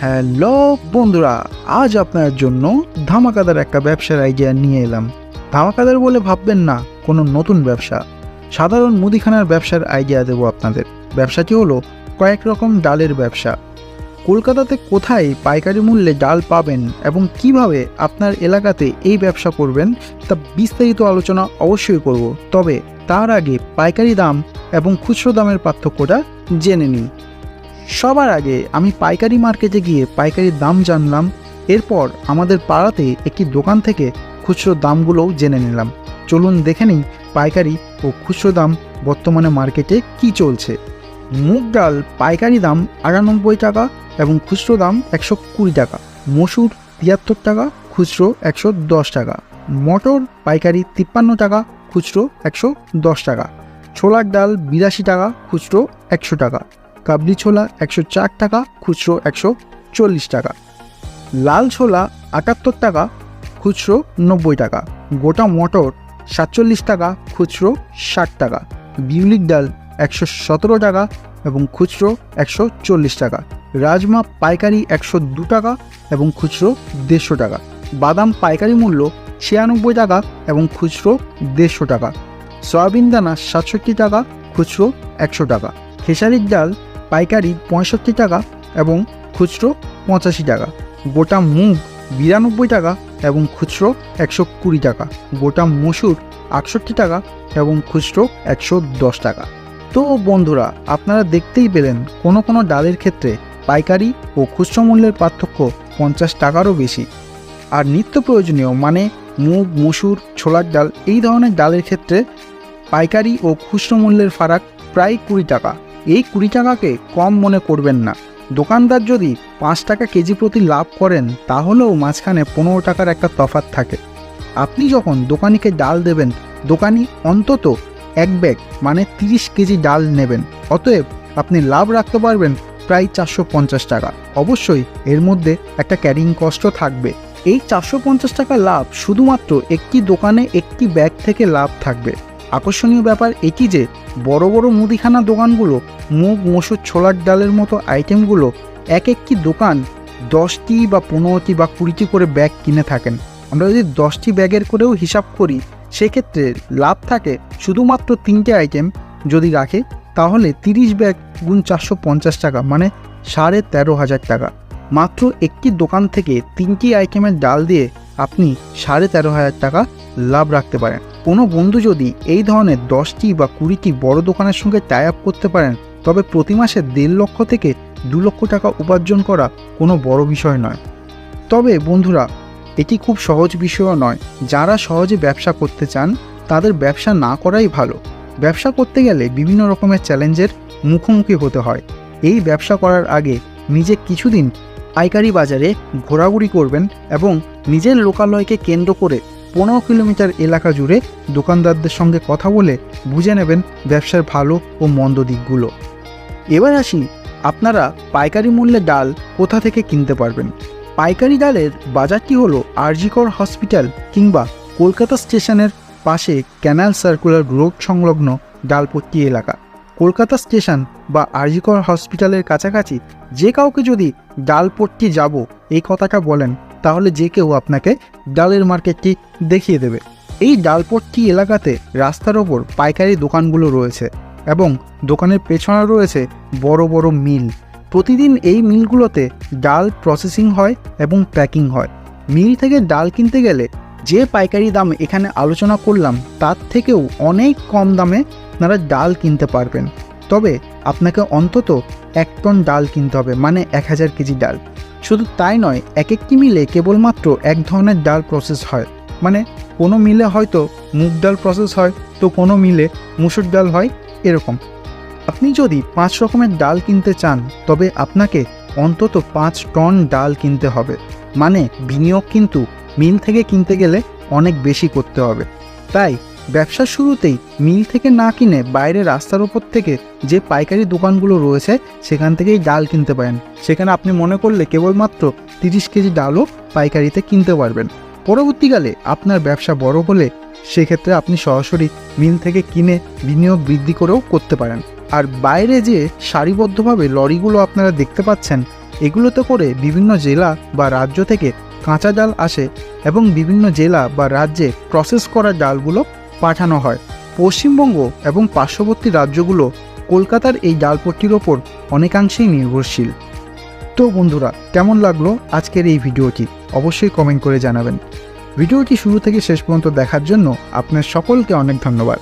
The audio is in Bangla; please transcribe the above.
হ্যালো বন্ধুরা, আজ আপনার জন্য ধামাকাদার একটা ব্যবসার আইডিয়া নিয়ে এলাম। ধামাকাদার বলে ভাববেন না, কোনো নতুন ব্যবসা। সাধারণ মুদিখানার ব্যবসার আইডিয়া দেবো আপনাদের। ব্যবসাটি হলো কয়েক রকম ডালের ব্যবসা। কলকাতাতে কোথায় পাইকারি মূল্যে ডাল পাবেন এবং কীভাবে আপনার এলাকাতে এই ব্যবসা করবেন, তা বিস্তারিত আলোচনা অবশ্যই করব। তবে তার আগে পাইকারি দাম এবং খুচরো দামের পার্থক্যটা জেনে নিন সবার আগে আমি পাইকারি মার্কেটে গিয়ে পাইকারি দাম জানলাম, এরপর আমাদের পাড়াতে একটি দোকান থেকে খুচরো দামগুলোও জেনে নিলাম। চলুন দেখে নিই পাইকারি ও খুচরো দাম বর্তমানে মার্কেটে কি চলছে। মুগ ডাল পাইকারি দাম আটানব্বই টাকা এবং খুচরো দাম একশো কুড়ি টাকা। মসুর তিয়াত্তর টাকা, খুচরো একশো দশ টাকা। মটর পাইকারি তিপ্পান্ন টাকা, খুচরো একশো দশ টাকা। ছোলার ডাল বিরাশি টাকা, খুচরো একশো টাকা। কাবলি ছোলা একশো চার টাকা, খুচরো একশো চল্লিশ টাকা। লাল ছোলা আটাত্তর টাকা, খুচরো নব্বই টাকা। গোটা মটর সাতচল্লিশ টাকা, খুচরো ষাট টাকা। বিউলিক ডাল একশো সতেরো টাকা এবং খুচরো একশো চল্লিশ টাকা। রাজমা পাইকারি একশো দু টাকা এবং খুচরো দেড়শো টাকা। বাদাম পাইকারি মূল্য ছিয়ানব্বই টাকা এবং খুচরো দেড়শো টাকা। সয়াবিন দানা সাতষট্টি টাকা, খুচরো একশো টাকা। খেসারির ডাল পাইকারি পঁয়ষট্টি টাকা এবং খুচরো পঁচাশি টাকা। গোটা মুগ বিরানব্বই টাকা এবং খুচরো একশো কুড়ি টাকা। গোটা মসুর আটষট্টি টাকা এবং খুচরো একশো দশ টাকা। তো বন্ধুরা, আপনারা দেখতেই পেলেন কোনো কোনো ডালের ক্ষেত্রে পাইকারি ও খুচরো মূল্যের পার্থক্য পঞ্চাশ টাকারও বেশি। আর নিত্য প্রয়োজনীয় মানে মুগ, মসুর, ছোলার ডাল এই ধরনের ডালের ক্ষেত্রে পাইকারি ও খুচরো মূল্যের ফারাক প্রায় কুড়ি টাকা। এই কুড়ি টাকাকে কম মনে করবেন না। দোকানদার যদি পাঁচ টাকা কেজি প্রতি লাভ করেন, তাহলেও মাঝখানে পনেরো টাকার একটা তফাৎ থাকে। আপনি যখন দোকানিকে ডাল দেবেন, দোকানি অন্তত এক ব্যাগ মানে তিরিশ কেজি ডাল নেবেন। অতএব আপনি লাভ রাখতে পারবেন প্রায় চারশো পঞ্চাশ টাকা। অবশ্যই এর মধ্যে একটা ক্যারিং কস্টও থাকবে। এই চারশো পঞ্চাশ টাকা লাভ শুধুমাত্র একটি দোকানে একটি ব্যাগ থেকে লাভ থাকবে। আকর্ষণীয় ব্যাপার এটি যে, বড় বড় মুদিখানা দোকানগুলো, মুগ, মসুর ছোলার ডালের মতো আইটেমগুলো এক একটি দোকান দশটি বা পনেরোটি বা কুড়িটি করে ব্যাগ কিনে থাকেন। আমরা যদি দশটি ব্যাগের করেও হিসাব করি, সেক্ষেত্রে লাভ থাকে শুধুমাত্র তিনটে আইটেম যদি রাখে, তাহলে তিরিশ ব্যাগ গুণ চারশো পঞ্চাশ টাকা মানে সাড়ে তেরো হাজার টাকা। মাত্র একটি দোকান থেকে তিনটি আইটেমের ডাল দিয়ে আপনি সাড়ে তেরো হাজার টাকা লাভ রাখতে পারেন। কোনো বন্ধু যদি এই ধরনের দশটি বা কুড়িটি বড় দোকানের সঙ্গে টাই আপ করতে পারেন, তবে প্রতি মাসে দেড় লক্ষ থেকে দু লক্ষ টাকা উপার্জন করা কোনো বড় বিষয় নয়। তবে বন্ধুরা, এটি খুব সহজ বিষয়ও নয়। যারা সহজে ব্যবসা করতে চান, তাদের ব্যবসা না করাই ভালো। ব্যবসা করতে গেলে বিভিন্ন রকমের চ্যালেঞ্জের মুখোমুখি হতে হয়। এই ব্যবসা করার আগে নিজে কিছুদিন পাইকারি বাজারে ঘোরাঘুরি করবেন এবং নিজের লোকালয়কে কেন্দ্র করে পনেরো কিলোমিটার এলাকা জুড়ে দোকানদারদের সঙ্গে কথা বলে বুঝে নেবেন ব্যবসার ভালো ও মন্দ দিকগুলো। এবার আসি, আপনারা পাইকারি মূল্যে ডাল কোথা থেকে কিনতে পারবেন? পাইকারি ডালের বাজারটি হলো আরজিকর হসপিটাল কিংবা কলকাতা স্টেশনের পাশে ক্যানাল সার্কুলার রোড সংলগ্ন ডালপট্টি এলাকা। কলকাতা স্টেশন বা আরজিকর হসপিটালের কাছাকাছি যে কাউকে যদি ডালপট্টি যাব, এই কথাটা বলেন তাহলে যে কেউ আপনাকে ডালের মার্কেটটি দেখিয়ে দেবে। এই ডালপট্টি এলাকাতে রাস্তার ওপর পাইকারি দোকানগুলো রয়েছে এবং দোকানের পেছনে রয়েছে বড় বড় মিল। প্রতিদিন এই মিলগুলোতে ডাল প্রসেসিং হয় এবং প্যাকিং হয়। মিল থেকে ডাল কিনতে গেলে যে পাইকারি দাম এখানে আলোচনা করলাম, তার থেকেও অনেক কম দামে আপনারা ডাল কিনতে পারবেন। তবে আপনাকে অন্তত এক টন ডাল কিনতে হবে মানে এক হাজার কেজি ডাল। শুধু তাই নয় এক একটি মিলে কেবলমাত্র এক ধরনের ডাল প্রসেস হয়। মানে কোনো মিলে হয়তো মুগ ডাল প্রসেস হয়, তো কোনো মিলে মুসুর ডাল হয়, এরকম। আপনি যদি পাঁচ রকমের ডাল কিনতে চান, তবে আপনাকে অন্তত পাঁচ টন ডাল কিনতে হবে। মানে বিনিয়োগ কিন্তু মিল থেকে কিনতে গেলে অনেক বেশি করতে হবে। তাই ব্যবসার শুরুতেই মিল থেকে না কিনে বাইরে রাস্তার ওপর থেকে যে পাইকারি দোকানগুলো রয়েছে, সেখান থেকেই ডাল কিনতে পারেন। সেখানে আপনি মনে করলে কেবলমাত্র তিরিশ কেজি ডালও পাইকারিতে কিনতে পারবেন। পরবর্তীকালে আপনার ব্যবসা বড় হলে সেক্ষেত্রে আপনি সরাসরি মিল থেকে কিনে বিনিয়োগ বৃদ্ধি করেও করতে পারেন। আর বাইরে যে সারিবদ্ধভাবে লরিগুলো আপনারা দেখতে পাচ্ছেন, এগুলোতে করে বিভিন্ন জেলা বা রাজ্য থেকে কাঁচা ডাল আসে এবং বিভিন্ন জেলা বা রাজ্যে প্রসেস করা ডালগুলো পাঠানো হয়। পশ্চিমবঙ্গ এবং পার্শ্ববর্তী রাজ্যগুলো কলকাতার এই ডালপট্টির ওপর অনেকাংশেই নির্ভরশীল। তো বন্ধুরা, কেমন লাগল আজকের এই ভিডিওটি? অবশ্যই কমেন্ট করে জানাবেন। ভিডিওটি শুরু থেকে শেষ পর্যন্ত দেখার জন্য আপনার সকলকে অনেক ধন্যবাদ।